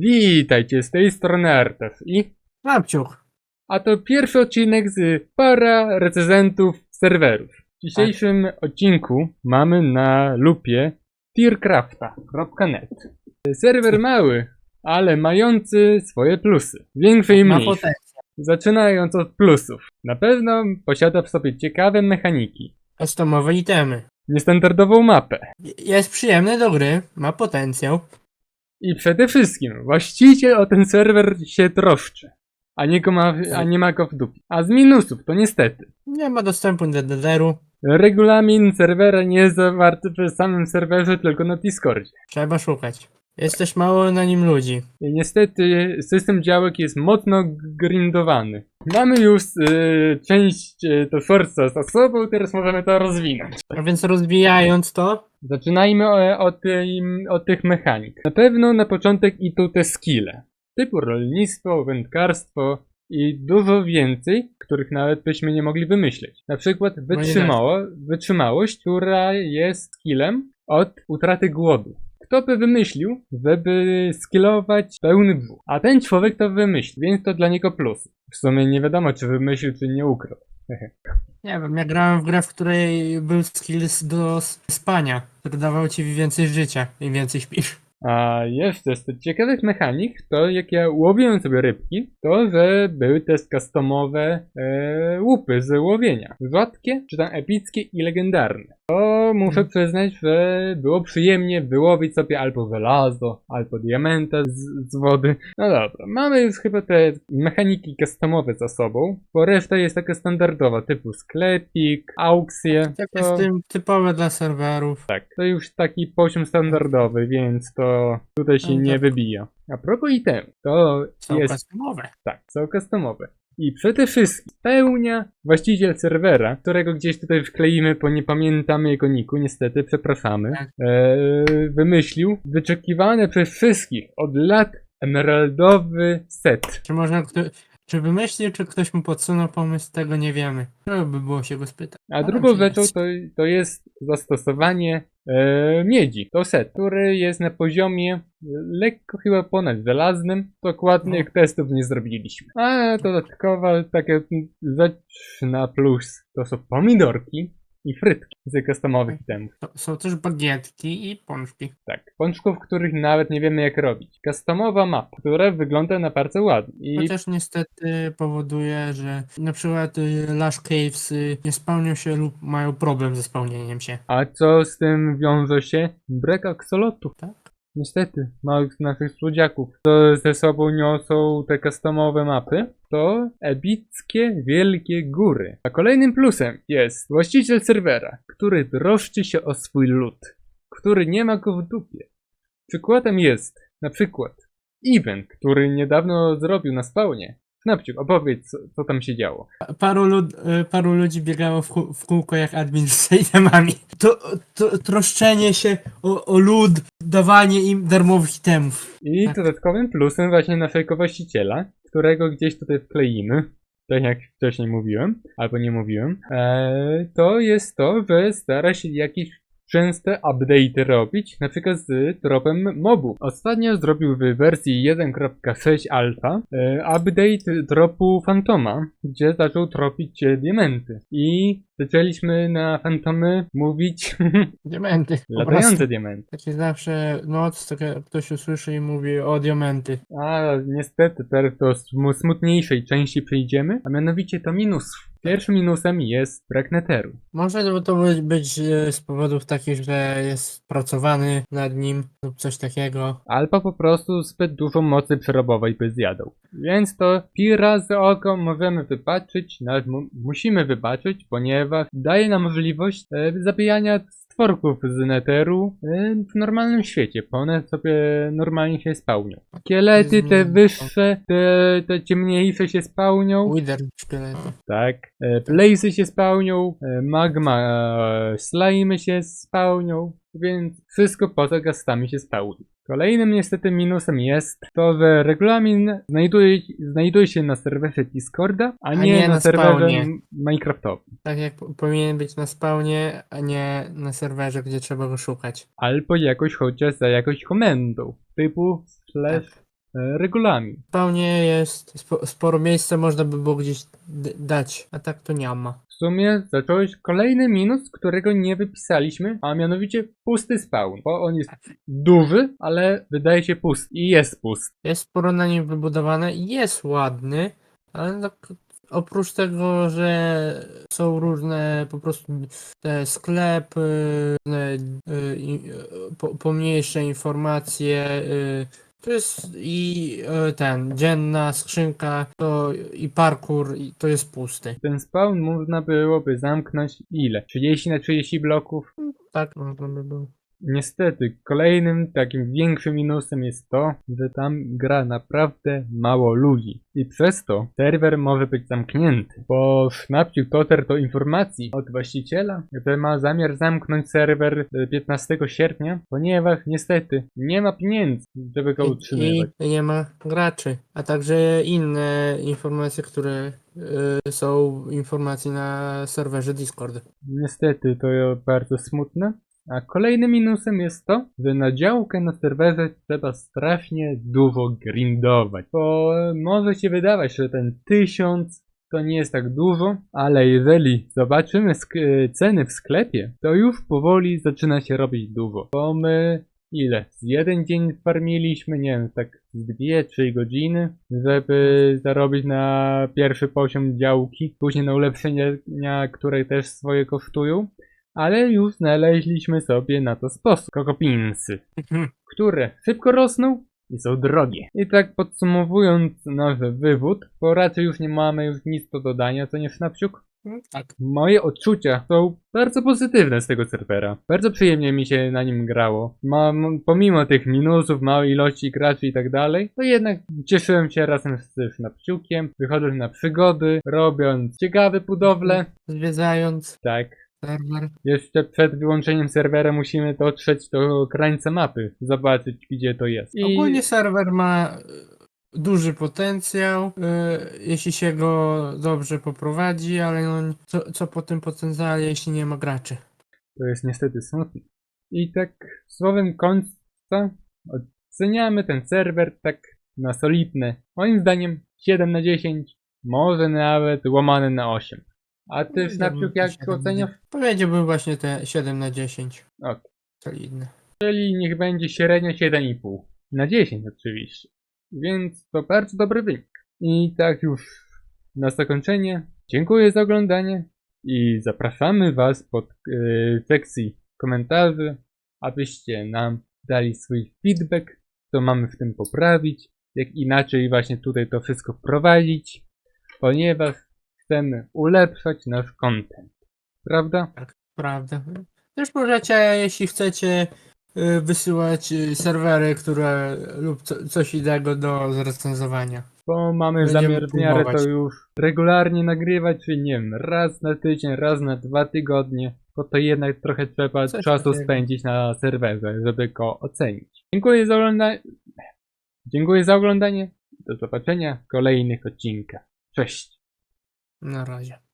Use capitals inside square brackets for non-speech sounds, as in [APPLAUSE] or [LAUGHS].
Witajcie, z tej strony Artef i... Babciuch. A to pierwszy odcinek z para recenzentów serwerów. W dzisiejszym odcinku mamy na lupie tiercrafta.net Serwer mały, ale mający swoje plusy. Większe i Ma mniejsze. potencjał. Zaczynając od plusów. Na pewno posiada w sobie ciekawe mechaniki. Customowe itemy. Niestandardową mapę. Jest przyjemny do gry, ma potencjał. I przede wszystkim właściciel o ten serwer się troszczy. A nie, go ma, a nie ma go w dupie. A z minusów to niestety. Nie ma dostępu do DDR-u. Regulamin serwera nie jest zawarty w samym serwerze, tylko na Discordzie. Trzeba szukać. Jest też mało na nim ludzi. I niestety system działek jest mocno grindowany. Mamy już y, część y, to Forza za sobą, teraz możemy to rozwinąć. A więc rozwijając to, Zaczynajmy o, o, tym, o tych mechanik. Na pewno na początek idą te skille. Typu rolnictwo, wędkarstwo i dużo więcej, których nawet byśmy nie mogli wymyśleć. Na przykład wytrzymało, wytrzymałość, która jest skillem od utraty głodu. Kto by wymyślił, żeby skillować pełny brzuch? A ten człowiek to wymyślił, więc to dla niego plus. W sumie nie wiadomo, czy wymyślił, czy nie ukradł. [LAUGHS] nie wiem, ja grałem w grę, w której był skill do spania, który dawał ci więcej życia im więcej śpisz. A jeszcze z tych ciekawych mechanik, to jak ja łowiłem sobie rybki, to że były też customowe e, łupy z łowienia. Rzadkie, czy tam epickie i legendarne. To muszę Mhm. przyznać, że było przyjemnie wyłowić sobie albo żelazo, albo diamenta z, z wody. No dobra, mamy już chyba te mechaniki customowe za sobą, bo reszta jest taka standardowa, typu sklepik, aukcje. Tak to- jest tym typowe dla serwerów. tak, to już taki poziom standardowy, więc to tutaj się No nie tak. wybija. A propos item, to Są jest, customowe. tak, są customowe. I przede wszystkim spełnia właściciel serwera, którego gdzieś tutaj wkleimy, bo nie pamiętamy jego niku, niestety, przepraszamy, Tak. e, wymyślił wyczekiwany przez wszystkich od lat emeraldowy set. Czy można. Czy wymyślił, czy ktoś mu podsunął pomysł, tego nie wiemy. Trzeba by było się go spytać. A drugą rzeczą to, to jest zastosowanie e, miedzi. To set, który jest na poziomie e, lekko chyba ponad żelaznym. Dokładnych testów nie zrobiliśmy. A dodatkowa taka rzecz na plus to są pomidorki i frytki z customowych itemów. To Są też bagietki i pączki. Tak, pączków, których nawet nie wiemy jak robić. Customowa mapa, która wygląda na bardzo ładnie. I Chociaż niestety powoduje, że na przykład y, Lush Caves y, nie spełnią się lub mają problem ze spełnieniem się. A co z tym wiąże się? Brak aksolotów. Tak. Niestety, małych naszych słodziaków, co ze sobą niosą te customowe mapy, to epickie wielkie góry. A kolejnym plusem jest właściciel serwera, który troszczy się o swój lud, który nie ma go w dupie. Przykładem jest na przykład event, który niedawno zrobił na spawnie. Snapciuk, opowiedz, co, co tam się działo. Pa- Paru, lud, y, paru ludzi biegało w, w kółko jak admin z itemami. To, to troszczenie się o, o lud, dawanie im darmowych itemów. I Tak. dodatkowym plusem właśnie naszego właściciela, którego gdzieś tutaj wkleimy, tak jak wcześniej mówiłem, albo nie mówiłem, e, to jest to, że stara się jakieś częste update'y robić, na przykład z tropem mobu. Ostatnio zrobił w wersji 1.6 alpha e, update dropu Fantoma, gdzie zaczął tropić diamenty. I zaczęliśmy na Fantomy mówić [LAUGHS] Diamenty. latające diamenty. Znaczy zawsze noc, jak ktoś usłyszy i mówi o diamenty. A niestety teraz do smu- smutniejszej części przejdziemy, a mianowicie to minus. Pierwszym minusem jest brak neteru. Może to być, być e, z powodów takich, że jest pracowany nad nim lub coś takiego. Albo po prostu zbyt dużo mocy przerobowej by zjadał. Więc to pira z oko możemy wybaczyć, nawet mu- musimy wybaczyć, ponieważ daje nam możliwość e, zabijania stworków z neteru e, w normalnym świecie, bo one sobie normalnie się spełnią. Szkielety te Zmienią. wyższe, te, te ciemniejsze się spełnią. Wither szkielety. Tak. E, Blazy się spełnią, e, magma e, slimy się spełnią, więc wszystko poza gastami się spełni. Kolejnym niestety minusem jest to, że regulamin znajduje, znajduje się na serwerze Discorda, a, nie, nie na, na serwerze Minecraftowym. Tak jak po- powinien być na spawnie, a nie na serwerze, gdzie trzeba go szukać. Albo jakoś chociaż za jakąś komendą, typu slash e, regulamin. Zupełnie jest spo, sporo miejsca, można by było gdzieś dać, a tak to nie ma. W sumie zacząłeś kolejny minus, którego nie wypisaliśmy, a mianowicie pusty spawn, bo on jest duży, ale wydaje się pusty i jest pusty. Jest sporo na nim wybudowane i jest ładny, ale tak oprócz tego, że są różne po prostu te sklepy, y, y, po, pomniejsze informacje, y, to jest i y, ten, dzienna skrzynka, to i parkour, i to jest pusty. Ten spawn można byłoby zamknąć ile? 30 na 30 bloków? Tak można by było. Niestety, kolejnym takim większym minusem jest to, że tam gra naprawdę mało ludzi. I przez to serwer może być zamknięty. Bo Snapchat Koter to informacji od właściciela, że ma zamiar zamknąć serwer e, 15 sierpnia, ponieważ niestety nie ma pieniędzy, żeby go utrzymywać. I nie ma graczy, a także inne informacje, które y, są informacje na serwerze Discord. Niestety to bardzo smutne. A kolejnym minusem jest to, że na działkę na serwerze trzeba strasznie dużo grindować. Bo może się wydawać, że ten tysiąc to nie jest tak dużo, ale jeżeli zobaczymy sk- ceny w sklepie, to już powoli zaczyna się robić dużo. Bo my ile? Z jeden dzień farmiliśmy, nie wiem, tak z dwie, trzy godziny, żeby zarobić na pierwszy poziom działki, później na ulepszenia, które też swoje kosztują ale już znaleźliśmy sobie na to sposób. Kokopinsy, [LAUGHS] które szybko rosną i są drogie. I tak podsumowując nasz wywód, bo raczej już nie mamy już nic do dodania, co nie Snapciuk? tak. Moje odczucia są bardzo pozytywne z tego serwera. Bardzo przyjemnie mi się na nim grało. Mam, pomimo tych minusów, małej ilości graczy i tak dalej, to jednak cieszyłem się razem z Snapciukiem, wychodząc na przygody, robiąc ciekawe budowle. Zwiedzając Tak, serwer. jeszcze przed wyłączeniem serwera musimy dotrzeć do krańca mapy, zobaczyć gdzie to jest. I Ogólnie serwer ma y, duży potencjał, y, jeśli się go dobrze poprowadzi, ale no, co, co po tym potencjale, jeśli nie ma graczy? to jest niestety smutne. I tak słowem końca oceniamy ten serwer tak na solidne. Moim zdaniem 7 na 10, może nawet łamane na 8. A ty Snapciuk jak oceniasz? Powiedziałbym właśnie te 7 na 10. Ok. Solidne. Czyli niech będzie średnio 7,5 na 10 oczywiście. Więc to bardzo dobry wynik. I tak już na zakończenie dziękuję za oglądanie i zapraszamy Was pod e, sekcji komentarzy, abyście nam dali swój feedback, co mamy w tym poprawić, jak inaczej właśnie tutaj to wszystko wprowadzić, ponieważ chcemy ulepszać nasz content. Prawda? Prawda. Też możecie, jeśli chcecie, y, wysyłać y, serwery, które lub co, coś innego do zrecenzowania. Bo mamy Będziemy zamiar w miarę to już regularnie nagrywać, czyli nie wiem, raz na tydzień, raz na dwa tygodnie, bo to jednak trochę trzeba Coś czasu takiego. spędzić na serwerze, żeby go ocenić. Dziękuję za oglądanie. Dziękuję za oglądanie. Do zobaczenia w kolejnych odcinkach. Cześć. Na razie.